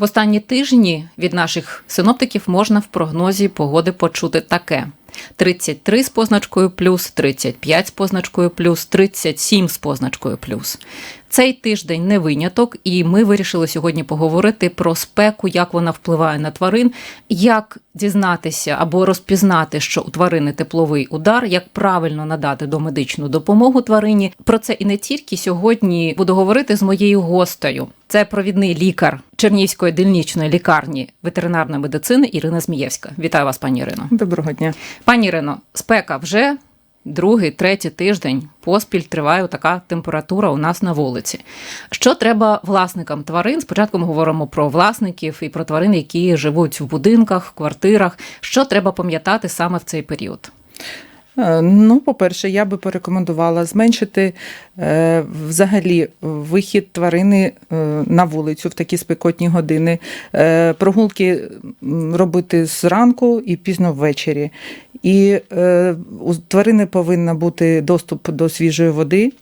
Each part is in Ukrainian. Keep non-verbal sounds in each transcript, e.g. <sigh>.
В останні тижні від наших синоптиків можна в прогнозі погоди почути таке: 33 з позначкою плюс, 35 з позначкою плюс, 37 з позначкою плюс. Цей тиждень не виняток, і ми вирішили сьогодні поговорити про спеку, як вона впливає на тварин, як дізнатися або розпізнати, що у тварини тепловий удар, як правильно надати домедичну допомогу тварині. Про це і не тільки сьогодні буду говорити з моєю гостею. Це провідний лікар Чернівської дільничної лікарні ветеринарної медицини Ірина Змієвська. Вітаю вас, пані Ірино. Доброго дня. Пані Ірино, спека вже другий, третій тиждень поспіль триває така температура у нас на вулиці. Що треба власникам тварин? Спочатку ми говоримо про власників і про тварин, які живуть в будинках, квартирах. Що треба пам'ятати саме в цей період? Е, Ну, по-перше, я би порекомендувала зменшити е, взагалі вихід тварини е, на вулицю в такі спекотні години. Е, прогулки робити зранку і пізно ввечері. І е, у тварини повинен бути доступ до свіжої води,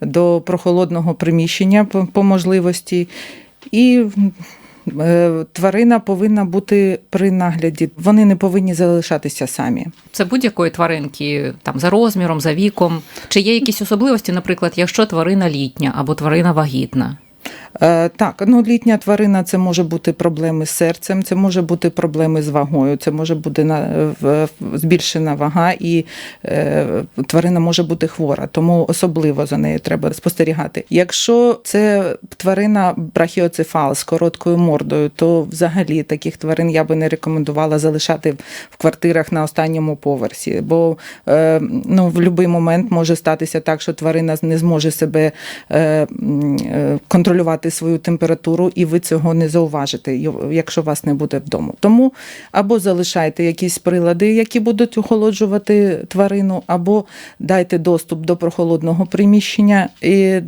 до прохолодного приміщення по, по можливості. І тварина повинна бути при нагляді. Вони не повинні залишатися самі. Це будь-якої тваринки, там за розміром, за віком. Чи є якісь особливості, наприклад, якщо тварина літня або тварина вагітна? Е, Так, ну літня тварина це може бути проблеми з серцем, це може бути проблеми з вагою, це може бути на, збільшена вага, і е, тварина може бути хвора, тому особливо за нею треба спостерігати. Якщо це тварина брахіоцефал з короткою мордою, то взагалі таких тварин я би не рекомендувала залишати в квартирах на останньому поверсі, бо е, ну, в будь-який момент може статися так, що тварина не зможе себе е, м, е, контролювати свою температуру, і ви цього не зауважите, якщо вас не буде вдома. Тому або залишайте якісь прилади, які будуть охолоджувати тварину, або дайте доступ до прохолодного приміщення, і,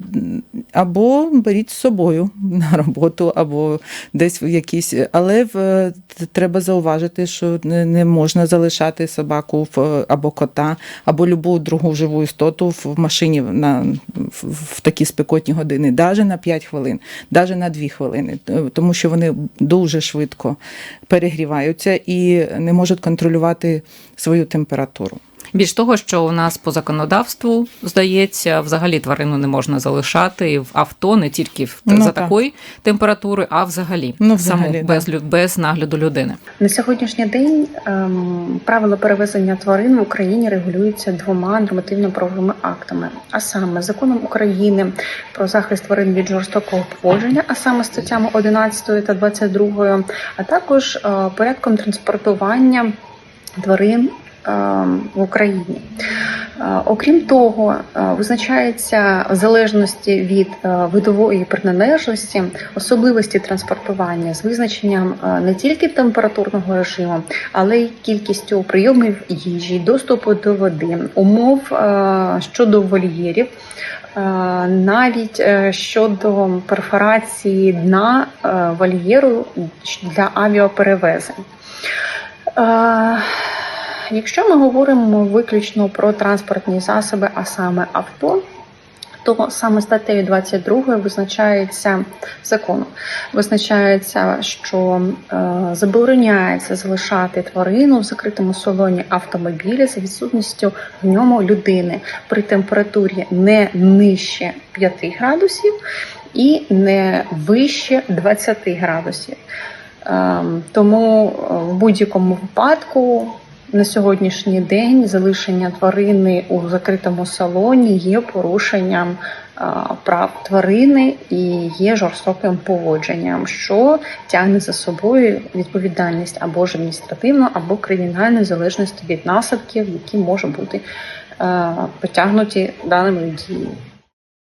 або беріть з собою на роботу, або десь в якісь. Але в, треба зауважити, що не, не можна залишати собаку в, або кота, або любу другу живу істоту в машині на, в, в такі спекотні години, навіть на 5 хвилин, навіть на 2 хвилини, тому що вони дуже швидко перегріваються і не можуть контролювати свою температуру. Більш того, що у нас по законодавству здається, взагалі тварину не можна залишати в авто не тільки в Ну, за так. такої температури, а взагалі, Ну, саму взагалі, без, без нагляду людини. На сьогоднішній день ем, правила перевезення тварин в Україні регулюються двома нормативно-правовими актами, а саме законом України про захист тварин від жорстокого поводження, а саме статтями 11 та 22, а також е, порядком транспортування тварин в Україні. Е, Окрім того, е, визначається в залежності від е, видової приналежності особливості транспортування з визначенням не тільки температурного режиму, але й кількістю прийомів їжі, доступу до води, умов щодо вольєрів. Навіть щодо перфорації дна вольєру для авіаперевезень. Якщо ми говоримо виключно про транспортні засоби, а саме авто, то саме статтею 22 визначається законом, визначається, що е, забороняється залишати тварину в закритому салоні автомобіля за відсутністю в ньому людини при температурі не нижче 5 градусів і не вище 20 градусів. Ем, Тому е, в будь-якому випадку на сьогоднішній день залишення тварини у закритому салоні є порушенням прав тварини і є жорстоким поводженням, що тягне за собою відповідальність або ж адміністративну, або кримінальну в залежності від наслідків, які можуть бути потягнуті даними діями.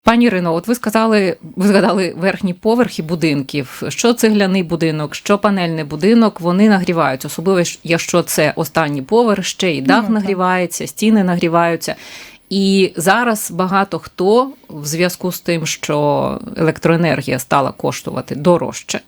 Пані Ірино, от ви сказали, ви згадали верхні поверхи будинків. Що цегляний будинок, що панельний будинок, вони нагрівають, особливо якщо це останній поверх, ще й дах Ну, нагрівається, стіни нагріваються. І зараз багато хто в зв'язку з тим, що електроенергія стала коштувати дорожче,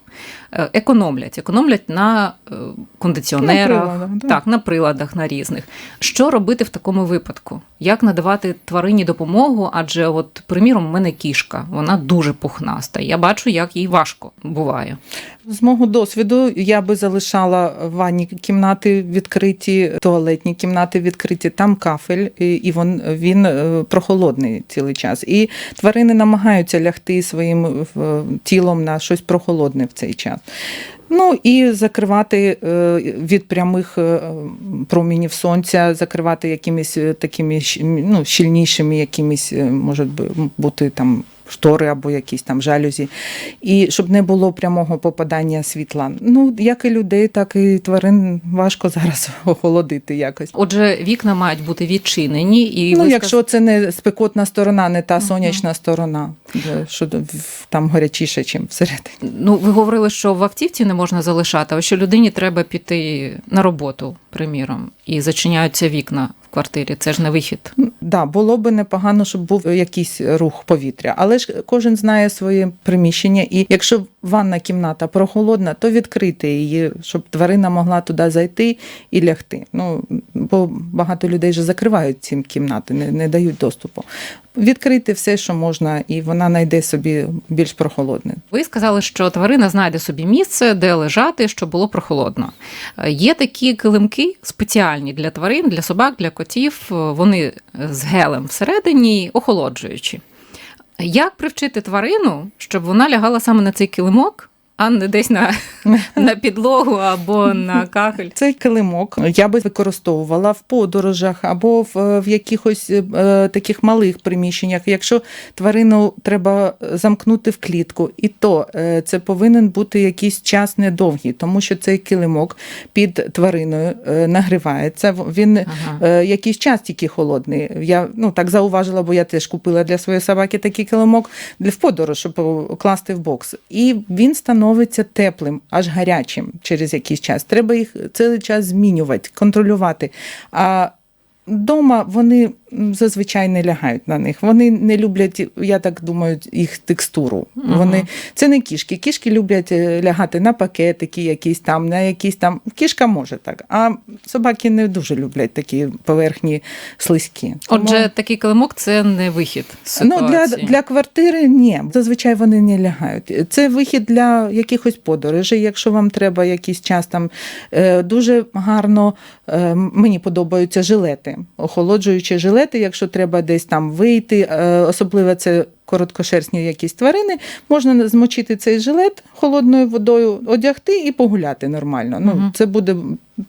економлять, економлять на е, кондиціонерах, На приладах, да. так, на приладах на різних. Що робити в такому випадку? Як надавати тварині допомогу? Адже, от, приміром, у мене кішка, вона дуже пухнаста. Я бачу, як їй важко буває. З мого досвіду я би залишала ванні кімнати відкриті, туалетні кімнати відкриті, там кафель, і він, він е, прохолодний цілий час. І тварини намагаються лягти своїм е, тілом на щось прохолодне в цей час. Ну і закривати е, від прямих е, промінів сонця, закривати якимись е, такими ну, щільнішими, якимись, може бути там. Штори або якісь там жалюзі, і щоб не було прямого попадання світла. Ну, як і людей, так і тварин важко зараз <laughs> охолодити якось. Отже, вікна мають бути відчинені, і ну, ви якщо це не спекотна сторона, не та сонячна сторона, де- що там гарячіше, ніж всередині. Ну, ви говорили, що в автівці не можна залишати, а що людині треба піти на роботу, приміром, і зачиняються вікна квартирі. Це ж не вихід. Да, було би непогано, щоб був якийсь рух повітря, але ж кожен знає своє приміщення, і якщо ванна кімната прохолодна, то відкрити її, щоб тварина могла туди зайти і лягти. Ну бо багато людей вже закривають ці кімнати, не, не дають доступу. Відкрити все, що можна, і вона знайде собі більш прохолодне. Ви сказали, що тварина знайде собі місце, де лежати, щоб було прохолодно. Є такі килимки спеціальні для тварин, для собак, для котів. Вони з гелем всередині, охолоджуючі. Як привчити тварину, щоб вона лягала саме на цей килимок, а не десь на, <laughs> на підлогу або на кахель? Цей килимок я би використовувала в подорожах або в, в якихось е, таких малих приміщеннях. Якщо тварину треба замкнути в клітку, і то е, це повинен бути якийсь час недовгий, тому що цей килимок під твариною е, нагрівається. Він Ага. е, якийсь час тільки холодний. Я ну так зауважила, бо я теж купила для своєї собаки такий килимок для в подорож, щоб класти в бокс. І він становиться теплим, аж гарячим через якийсь час. Треба їх цілий час змінювати, контролювати. А Дома вони зазвичай не лягають на них. Вони не люблять, я так думаю, їх текстуру. Вони це не кішки. Кішки люблять е, лягати на пакетики, якісь там, на якісь там. Кішка може так. А собаки не дуже люблять такі поверхні слизькі. Тому- Отже, такий килимок це не вихід. З Ну, для, для квартири ні. Зазвичай вони не лягають. Це вихід для якихось подорожей, якщо вам треба якийсь час там. Е, Дуже гарно е, мені подобаються жилети, охолоджуючі жилети, якщо треба десь там вийти, е, особливо це. Короткошерстні якісь тварини, можна змочити цей жилет холодною водою, одягти і погуляти нормально. Ну, Мгм. це буде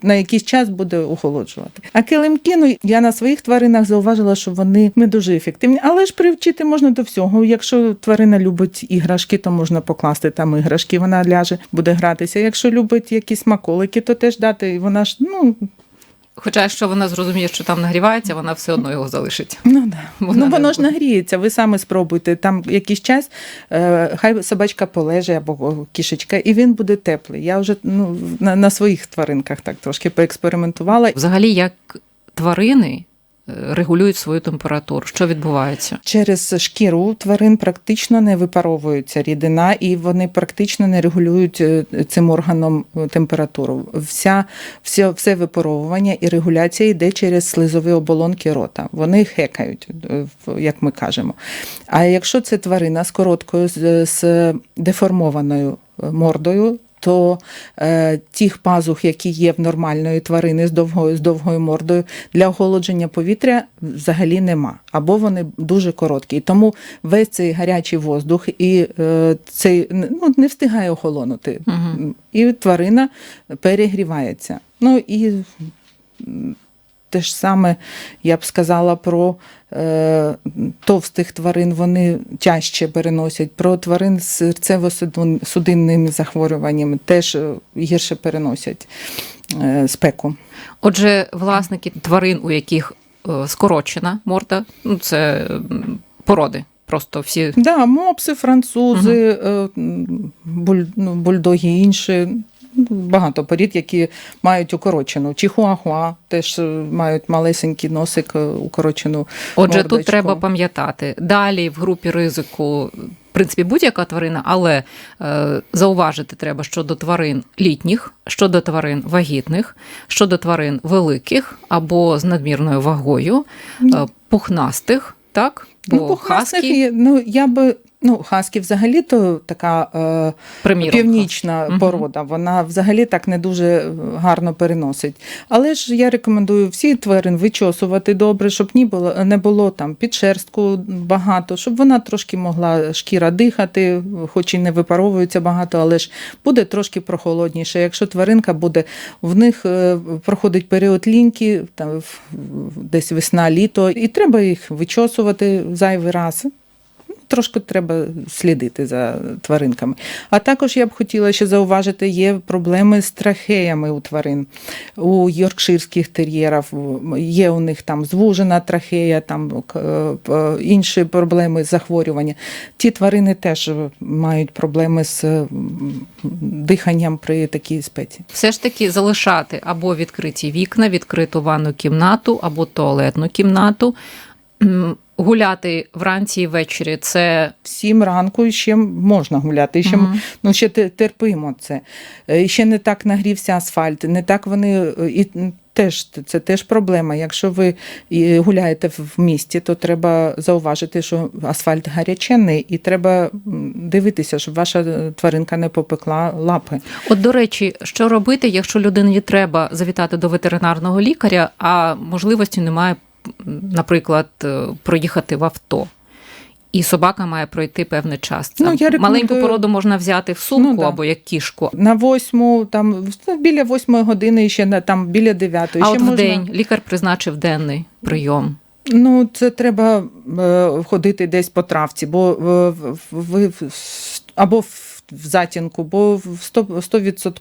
на якийсь час буде охолоджувати. А килимки, ну я на своїх тваринах зауважила, що вони не дуже ефективні, але ж привчити можна до всього. Якщо тварина любить іграшки, то можна покласти там іграшки, вона ляже, буде гратися. Якщо любить якісь смаколики, то теж дати. І Вона ж ну Хоча, якщо вона зрозуміє, що там нагрівається, вона все одно його залишить. Ну, да. Вона ну не воно ж нагріється, ви саме спробуйте. Там якийсь час, е, хай собачка полеже або кішечка, і він буде теплий. Я вже ну, на, на своїх тваринках так трошки поекспериментувала. Взагалі, як тварини регулюють свою температуру, що відбувається? Через шкіру тварин практично не випаровується рідина, і вони практично не регулюють е, цим органом е, температуру. Вся, все, все випаровування і регуляція йде через слизові оболонки рота. Вони хекають, е, як ми кажемо. А якщо це тварина з короткою, з, деформованою мордою, то е, тих пазух, які є в нормальної тварини з довгою, з довгою мордою, для охолодження повітря взагалі нема. Або вони дуже короткі. І тому весь цей гарячий воздух і е, цей ну, не встигає охолонути. Угу. І тварина перегрівається. Ну і те ж саме я б сказала про е, товстих тварин, вони чаще переносять, про тварин з серцево-судинними захворюваннями теж е, гірше переносять е, спеку. Отже, власники тварин, у яких е, скорочена морда, ну це породи. Просто всі Да, мопси, французи, м, буль, ну, бульдоги інші. Ну, Багато порід, які мають укорочену. Чихуахуа теж е, мають малесенький носик, е, укорочену. Отже, мордочку. тут треба пам'ятати. Далі в групі ризику В принципі будь-яка тварина, але е, зауважити треба щодо тварин літніх, щодо тварин вагітних, щодо тварин великих або з надмірною вагою, е, пухнастих, так? Бо ну, пухнастих хаскі, ну, я би, ну, хаски взагалі то така е, північна Мгм. порода, вона взагалі так не дуже гарно переносить. Але ж я рекомендую всі тварин вичосувати добре, щоб ні було, не було там підшерстку багато, щоб вона трошки могла шкіра дихати, хоч і не випаровується багато, але ж буде трошки прохолодніше. Якщо тваринка буде, в них е, проходить період ліньки, там десь весна, літо, і треба їх вичосувати зайвий раз. Трошки треба слідити за тваринками. А також я б хотіла ще зауважити, є проблеми з трахеями у тварин. У йоркширських тер'єрів є у них там звужена трахея, там е, інші проблеми захворювання. Ті тварини теж мають проблеми з диханням при такій спеці. все ж таки залишати або відкриті вікна, відкриту ванну кімнату, або туалетну кімнату. Гуляти вранці і ввечері це сім ранку ще можна гуляти, ще, Мгм. ну, ще те- терпимо це. Е, ще не так нагрівся асфальт, не так вони е, і теж це теж проблема. Якщо ви гуляєте в місті, то треба зауважити, що асфальт гарячений, і треба дивитися, щоб ваша тваринка не попекла лапи. От, до речі, що робити, якщо людині треба завітати до ветеринарного лікаря, а можливості немає, наприклад, е, проїхати в авто. І собака має пройти певний час. Це Ну, я рекомендую- Маленьку породу можна взяти в сумку Ну, да. або як кішку. На восьму, там ну, біля восьмої години, ще на там біля дев'ятої. А ще от можна... в день лікар призначив денний прийом. Ну, це треба е, ходити десь по травці, бо е, ви або в в затінку, бо в 100%,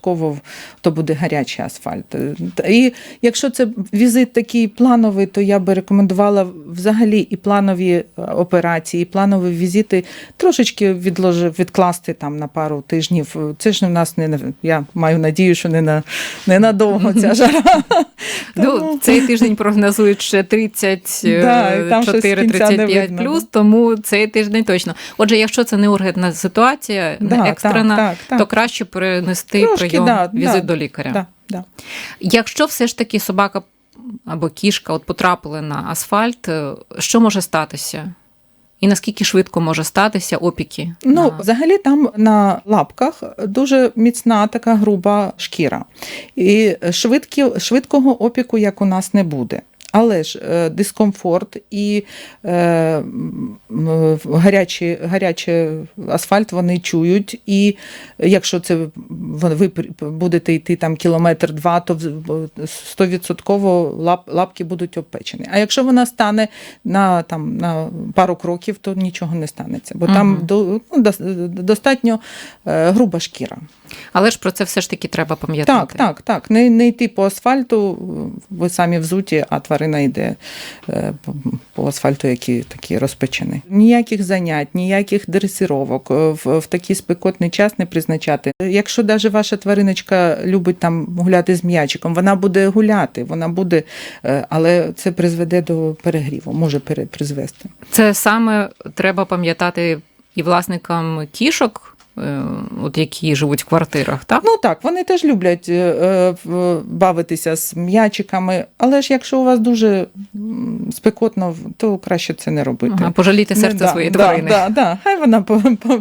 100% то буде гарячий асфальт. Е, І якщо це візит такий плановий, то я би рекомендувала взагалі і планові е, операції, і планові візити трошечки відложи, відкласти там на пару тижнів. Це ж у нас не я маю надію, що не на не надовго ця жара. <laughs> Ну, цей тиждень прогнозують ще 30, <laughs> Да, і там щось з кінця не 35 плюс, тому цей тиждень точно. Отже, якщо це не ургентна ситуація, не екстрена, так, так, так. то краще перенести Трошки, прийом да, візит да, до лікаря. Да, да. Якщо все ж таки собака або кішка от потрапили на асфальт, е, що може статися? І наскільки швидко може статися опіки? Ну, на- взагалі там на лапках дуже міцна така груба шкіра. І швидкі, швидкого опіку, як у нас, не буде. Але ж е, дискомфорт і е, м, м, гарячий, гарячий асфальт вони чують. І якщо це ви будете йти там кілометр-два, то стовідсотково лап, лапки будуть обпечені. А якщо вона стане на, там, на пару кроків, то нічого не станеться, бо там Мгм. до, ну, дос- достатньо е, груба шкіра. Але ж про це все ж таки треба пам'ятати. Так, так, так. Не, не йти по асфальту, ви самі взуті, а тварина йде е, по- асфальту, який такий розпечений. Ніяких занять, ніяких дресировок е, в, в такий спекотний час не призначати. Якщо навіть ваша твариночка любить там гуляти з м'ячиком, вона буде гуляти, вона буде, е, але це призведе до перегріву, може призвести. Це саме треба пам'ятати і власникам кішок, от які живуть в квартирах, так? Ну так, вони теж люблять е, е, бавитися з м'ячиками, але ж якщо у вас дуже спекотно, то краще це не робити. Ага, пожалійте серце Не, своєї да, тварини. Да, да, Хай вона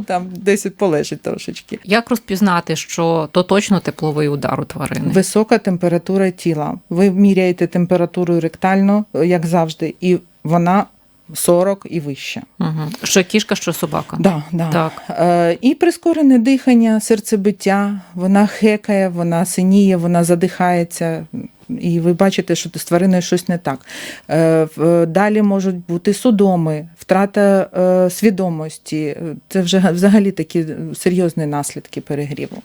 там десь полежить трошечки. Як розпізнати, що то точно тепловий удар у тварини? Висока температура тіла. Ви міряєте температуру ректально, як завжди, і вона 40 і вище. Угу. Що кішка, що собака. Да, да. Так. Е, і прискорене дихання, серцебиття, вона хекає, вона синіє, вона задихається. І ви бачите, що з твариною щось не так. Е, Далі можуть бути судоми, втрата е, свідомості. Це вже взагалі такі серйозні наслідки перегріву.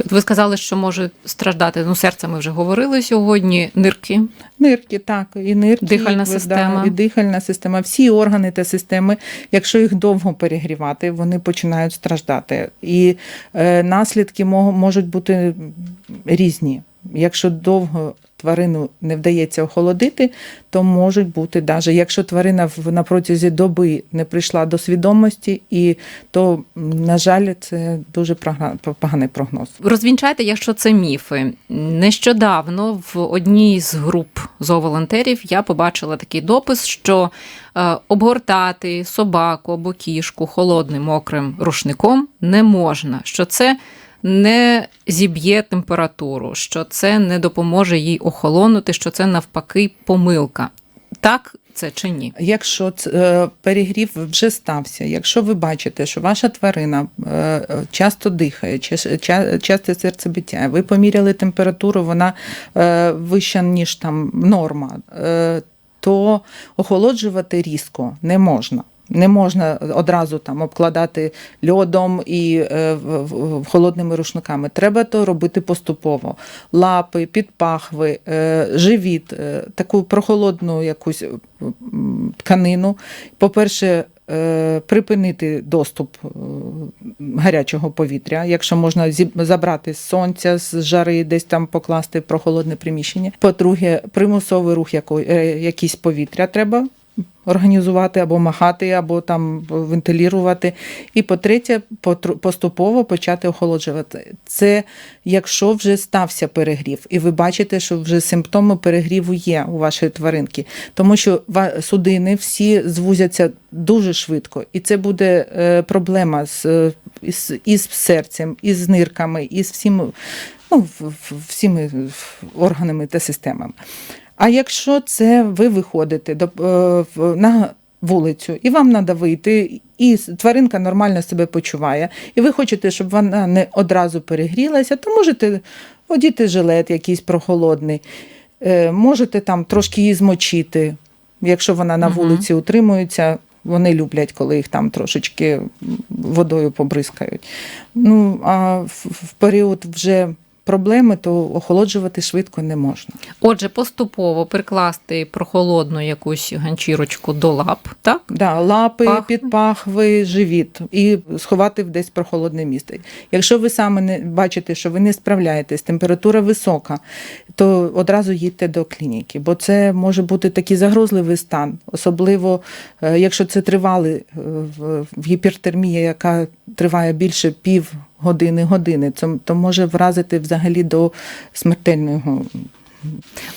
От ви сказали, що може страждати. Ну, серце ми вже говорили сьогодні, нирки. Нирки, так, і нирки, Дихальна і, система. Да, і дихальна система. Всі органи та системи, якщо їх довго перегрівати, вони починають страждати. І е, наслідки можуть бути різні. Якщо довго тварину не вдається охолодити, то можуть бути навіть, якщо тварина на протязі доби не прийшла до свідомості, і то, на жаль, це дуже поганий прогноз. Розвінчайте, якщо це міфи. Нещодавно в одній з груп зооволонтерів я побачила такий допис, що е, обгортати собаку або кішку холодним мокрим рушником не можна, що це не зіб'є температуру, що це не допоможе їй охолонути, що це навпаки помилка. Так це чи ні? Якщо е, перегрів вже стався, якщо ви бачите, що ваша тварина е, часто дихає, часте серцебиття, ви поміряли температуру, вона е, вища, ніж там норма, то охолоджувати різко не можна. Не можна одразу там обкладати льодом і е, холодними рушниками. Треба то робити поступово. Лапи, підпахви, е, живіт, е, таку прохолодну якусь тканину. По-перше, е, припинити доступ е, гарячого повітря, якщо можна забрати з сонця, з жари, десь там покласти прохолодне приміщення. По-друге, примусовий рух яко- е, якийсь повітря треба організувати або махати, або там вентилірувати. І по-третє, поступово почати охолоджувати. Це якщо вже стався перегрів, і ви бачите, що вже симптоми перегріву є у вашої тваринки, тому що судини всі звузяться дуже швидко, і це буде е, проблема з, е, із, із серцем, із нирками, із всім, ну, всіми органами та системами. А якщо це ви виходите до, е, на вулицю, і вам треба вийти, і тваринка нормально себе почуває, і ви хочете, щоб вона не одразу перегрілася, то можете одіти жилет якийсь прохолодний, е, можете там трошки її змочити, якщо вона на вулиці утримується. Вони люблять, коли їх там трошечки водою побризкають. Ну, а в, в період вже проблеми, то охолоджувати швидко не можна. Отже, поступово прикласти прохолодну якусь ганчірочку до лап, так? Да, лапи, Пахви. підпахви, живіт і сховати в десь прохолодне місце. Якщо ви саме не бачите, що ви не справляєтесь, температура висока, то одразу їдьте до клініки, бо це може бути такий загрозливий стан, особливо е, якщо це тривали е, в- в гіпертермія, яка триває більше пів години години, то, то може вразити взагалі до смертельного.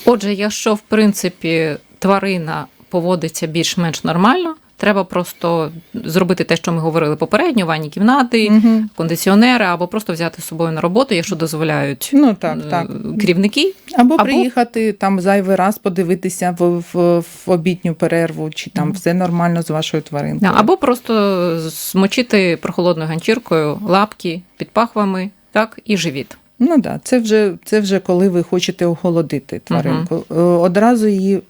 Отже, якщо в принципі тварина поводиться більш-менш нормально, треба просто зробити те, що ми говорили попередньо: ванні кімнати, Мгм. кондиціонери, або просто взяти з собою на роботу, якщо дозволяють Ну так, е, так. керівники. Або, Або- приїхати там зайвий раз подивитися в, в, в обідню перерву, чи там все нормально з вашою тваринкою. Або просто змочити прохолодною ганчіркою лапки під пахвами, так, і живіт. Ну так, да, це вже це вже коли ви хочете охолодити тваринку. Е, Одразу її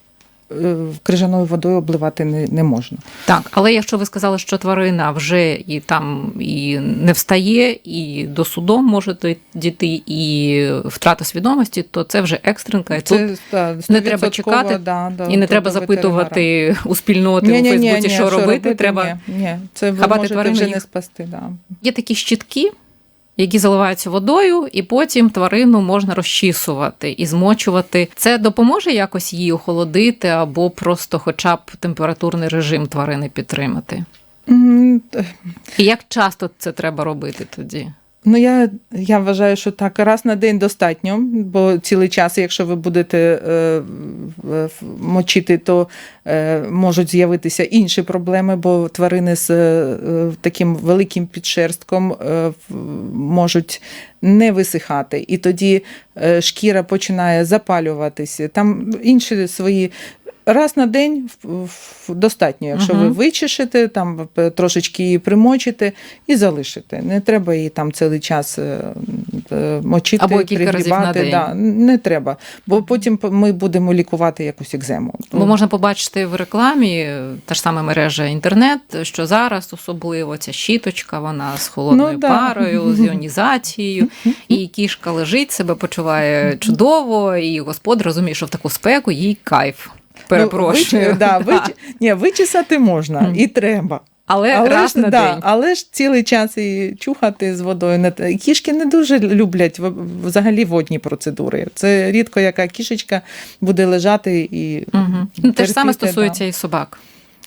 крижаною водою обливати не, не можна. Так, але якщо ви сказали, що тварина вже і там і не встає, і до суду може дійти, і втрата свідомості, то це вже екстренка. І тут та, не треба чекати, да, да, і не треба запитувати у спільноти у Ні-ні-ні, Фейсбуці, ні, що робити. Треба Ні, ні, це ви хабати тварину вже не спасти. Да. є такі щітки. Які заливаються водою, і потім тварину можна розчісувати і змочувати. Це допоможе якось її охолодити, або просто, хоча б температурний режим тварини підтримати. І як часто це треба робити тоді? Ну, я, я вважаю, що так, раз на день достатньо, бо цілий час, якщо ви будете е, мочити, то е, можуть з'явитися інші проблеми, бо тварини з е, таким великим підшерстком е, можуть не висихати. І тоді е, шкіра починає запалюватися. Там інші свої. Раз на день достатньо, якщо ви Мгм. вичешете, там трошечки її примочите і залишите. Не треба її там цілий час е, е, мочити, Або кілька разів на день. Да, не треба, бо потім ми будемо лікувати якусь екзему. Бо можна побачити в рекламі е, та ж саме мережа інтернет, що зараз особливо ця щіточка, вона з холодною Ну, да. парою, з іонізацією, <laughs> і кішка лежить, себе почуває чудово, і господар розуміє, що в таку спеку їй кайф. Перепрошую. Ну, вич- да, вич... Ні, вичесати можна і треба. Але, але раз ж, на да, день. але ж цілий час і чухати з водою. Кішки не дуже люблять взагалі водні процедури. Це рідко яка кішечка буде лежати і Угу. Ну, те ж саме стосується да. і собак.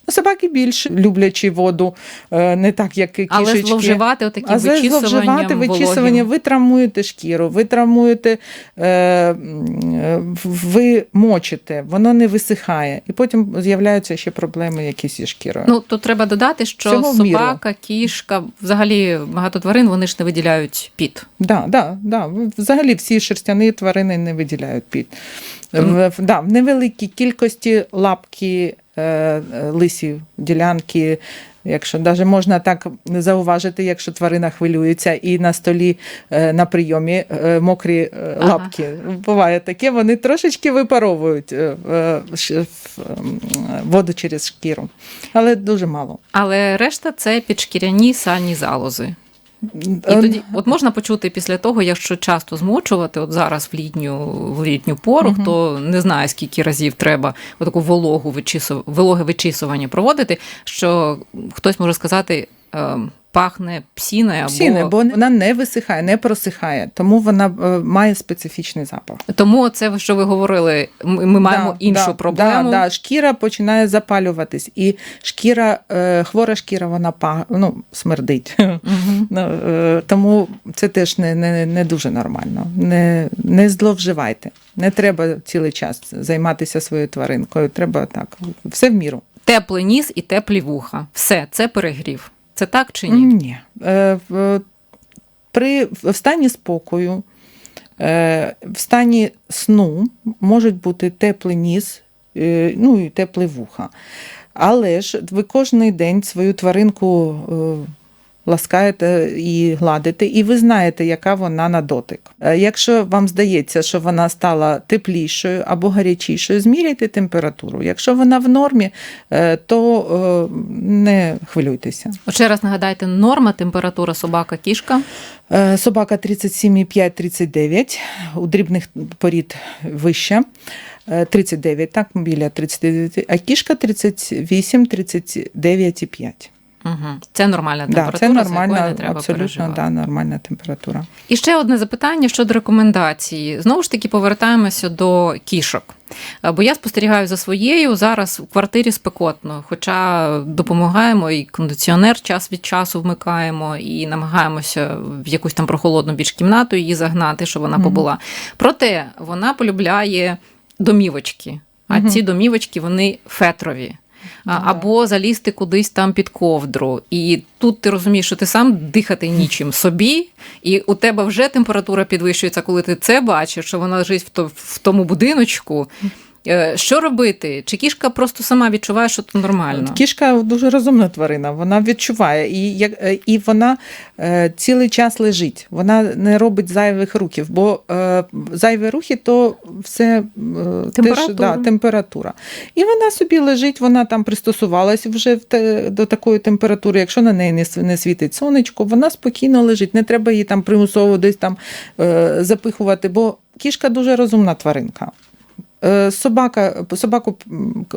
Собаки більше люблячи воду, е, не так, як і Але зловживати отаким А за вичісуванням, зловживати, вичісування, ви травмуєте шкіру, ви травмуєте, е, е, ви мочите, воно не висихає. І потім з'являються ще проблеми якісь із шкірою. Ну, тут треба додати, що Всього в міру. собака, кішка, взагалі багато тварин, вони ж не виділяють піт. Да, да, да. Взагалі всі шерстяні тварини не виділяють під. Тому- В, да, в невеликій кількості лапки, лисі, ділянки. Якщо навіть можна так зауважити, якщо тварина хвилюється і на столі е, на прийомі е, мокрі е, Ага. лапки. Буває таке, вони трошечки випаровують е, е, воду через шкіру, але дуже мало. Але решта це підшкіряні сальні залози. І Е, тоді, от можна почути після того, якщо часто змочувати, от зараз в літню, в літню пору, угу. хто не знає, скільки разів треба таку вологу вичісу, вологе вичісування проводити, що хтось може сказати, е, пахне псіною або Псіне, бо вона не висихає, не просихає, тому вона е, має специфічний запах. тому це що ви говорили. Ми, ми маємо Да, іншу да, проблему. Да, да. Шкіра починає запалюватись, і шкіра, е, хвора шкіра, вона па, ну, смердить. <laughs> Ну, е, тому це теж не, не, не дуже нормально. Не, не зловживайте. Не треба цілий час займатися своєю тваринкою. Треба так, все в міру. Теплий ніс і теплі вуха. Все, це перегрів. Це так чи ні? Ні. Е, При в стані спокою, е, в стані сну можуть бути теплий ніс, е, ну і теплі вуха. Але ж ви кожен день свою тваринку ласкаєте і гладите, і ви знаєте, яка вона на дотик. Е, Якщо вам здається, що вона стала теплішою або гарячішою, зміряйте температуру. Якщо вона в нормі, е, то е, не хвилюйтеся. Ще раз нагадайте, норма температура собака кішка. Собака 37,5-39, у дрібних порід вище. Е, 39, так, біля 39, а кішка 38-39,5. Угу. Це нормальна Да, температура, це за якою не треба абсолютно переживати. да, нормальна температура. І ще одне запитання щодо рекомендації. Знову ж таки, повертаємося до кішок. Е, Бо я спостерігаю за своєю зараз в квартирі спекотно, хоча допомагаємо і кондиціонер час від часу вмикаємо, і намагаємося в якусь там прохолодну більш кімнату її загнати, щоб вона побула. Проте вона полюбляє домівочки, а Мгм. ці домівочки вони фетрові. Да. Або залізти кудись там під ковдру. І тут ти розумієш, що ти сам дихати нічим собі, і у тебе вже температура підвищується, коли ти це бачиш, що вона лежить в тому будиночку. Е, Що робити? Чи кішка просто сама відчуває, що це нормально? Кішка дуже розумна тварина, вона відчуває, і, як, е, і вона е, цілий час лежить. Вона не робить зайвих рухів, бо е, зайві рухи то все е, Температура. Теж, да, температура. І вона собі лежить, вона там пристосувалась вже в те, до такої температури. Якщо на неї не, не світить сонечко, вона спокійно лежить. Не треба її там примусово десь там е, запихувати, бо кішка дуже розумна тваринка. Е, Собака, собаку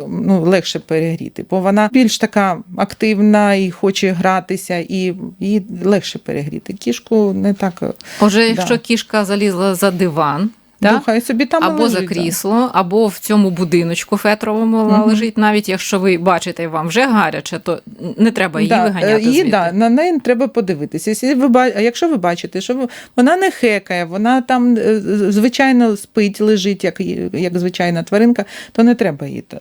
ну, легше перегріти, бо вона більш така активна і хоче гратися, і її легше перегріти. Кішку не так може, Отже, якщо Да. кішка залізла за диван, ну, так? хай собі там або за лежить, да. крісло, або в цьому будиночку фетровому вона лежить, навіть якщо ви бачите, вам вже гаряче, то не треба її Да, виганяти. е, її, звідти. да, на неї треба подивитися. Якщо ви, якщо ви бачите, що вона не хекає, вона там е, звичайно спить, лежить, як, як звичайна тваринка, то не треба її. е,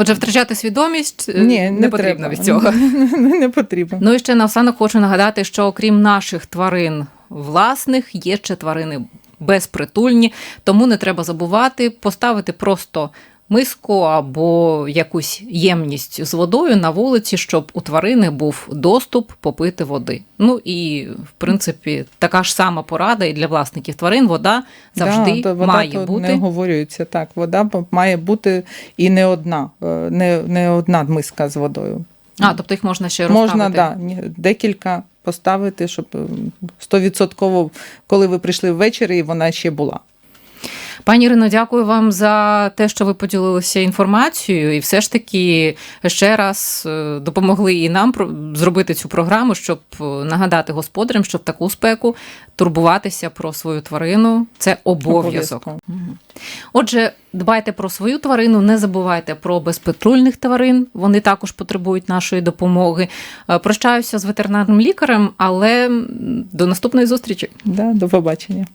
Отже, втрачати свідомість Ні, не, не, потрібно треба. від цього. <laughs> не потрібно. Ну і ще наостанок хочу нагадати, що окрім наших тварин власних, є ще тварини безпритульні, тому не треба забувати поставити просто миску або якусь ємність з водою на вулиці, щоб у тварини був доступ попити води. Ну і в принципі така ж сама порада і для власників тварин. Вода завжди Да, вода має бути. Не оговорюється так. Вода має бути і не одна, е, не, не одна миска з водою. А, тобто їх можна ще розставити. Можна да, декілька поставити, щоб е, стовідсотково, коли ви прийшли ввечері, і вона ще була. Пані Ірино, дякую вам за те, що ви поділилися інформацією, і все ж таки ще раз е, допомогли і нам зробити цю програму, щоб е, нагадати господарям, що в таку спеку турбуватися про свою тварину це обов'язок. Отже, дбайте про свою тварину, не забувайте про безпритульних тварин. Вони також потребують нашої допомоги. Е, Прощаюся з ветеринарним лікарем, але до наступної зустрічі. Да, до побачення.